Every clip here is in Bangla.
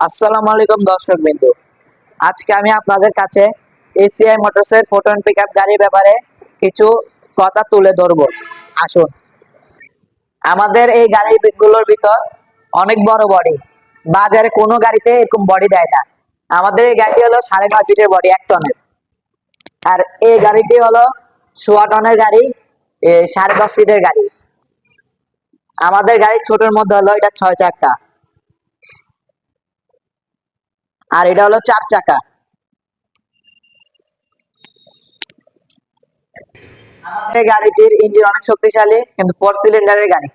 আসসালামু আলাইকুম দর্শক বিন্দু। আজকে আমি আপনাদের কাছে এসিআই মোটরসের ফোটন পিকআপ গাড়ির ব্যাপারে কিছু কথা তুলে ধরবো। আসুন। আমাদের এই গাড়িগুলোর ভিতর অনেক বড় বডি বাজারে কোনো গাড়িতে এরকম বডি দেয় না। আমাদের এই গাড়িটি হলো সাড়ে নয় ফিটের বডি এক টনের। আর এই গাড়িটি হলো সোয়া টনের গাড়ি সাড়ে দশ ফিটের গাড়ি। আমাদের গাড়ি ছোটোর মধ্যে হলো এটা ছয় চাকা আর এটা হলো চার চাকা। আমাদের গাড়িটির ইঞ্জিন অনেক শক্তিশালী, কিন্তু ফোর সিলিন্ডারের গাড়ি।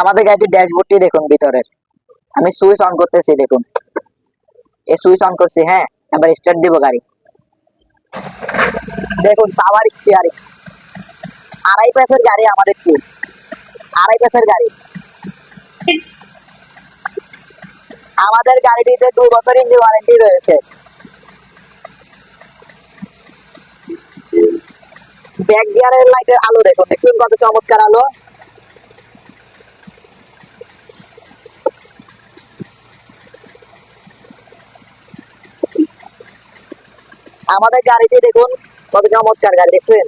আমাদের গাড়িটির ড্যাশবোর্ডটি দেখুন ভিতরের। আমি সুইচ অন করতেছি, দেখুন। এই সুইচ অন করছি হ্যাঁ? এবার স্টার্ট দিব গাড়ি। দেখুন পাওয়ার স্টিয়ারিং আড়াই প্যাসের গাড়ি আমাদের কি আড়াই প্যাসের গাড়ি। আমাদের গাড়িটিতে দু বছর ইঞ্জিন ওয়ারেন্টি রয়েছে। ব্যাক গিয়ারের লাইটের আলো দেখুন দেখুন কত চমৎকার আলো। আমাদের গাড়িটি দেখুন কত চমৎকার গাড়ি, দেখছেন?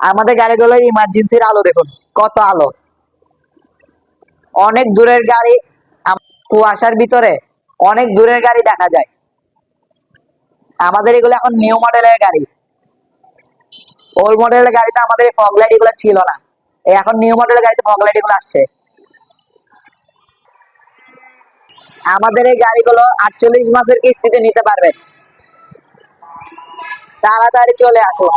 আমাদের গাড়িগুলোর ইমার্জেন্সির আলো দেখুন, কত আলো। অনেক দূরের গাড়ি কুয়াশার ভিতরে অনেক দূরের গাড়ি দেখা যায়। আমাদের এগুলো এখন নিউ মডেলের গাড়ি। ওল্ড মডেলের গাড়িতে আমাদের এই ফগ লাইট এগুলো ছিল না। এখন নিউ মডেলের গাড়িতে ফগ লাইট এগুলো আসছে। আমাদের এই গাড়িগুলো আটচল্লিশ মাসের কিস্তিতে নিতে পারবেন। তাড়াতাড়ি চলে আসুন।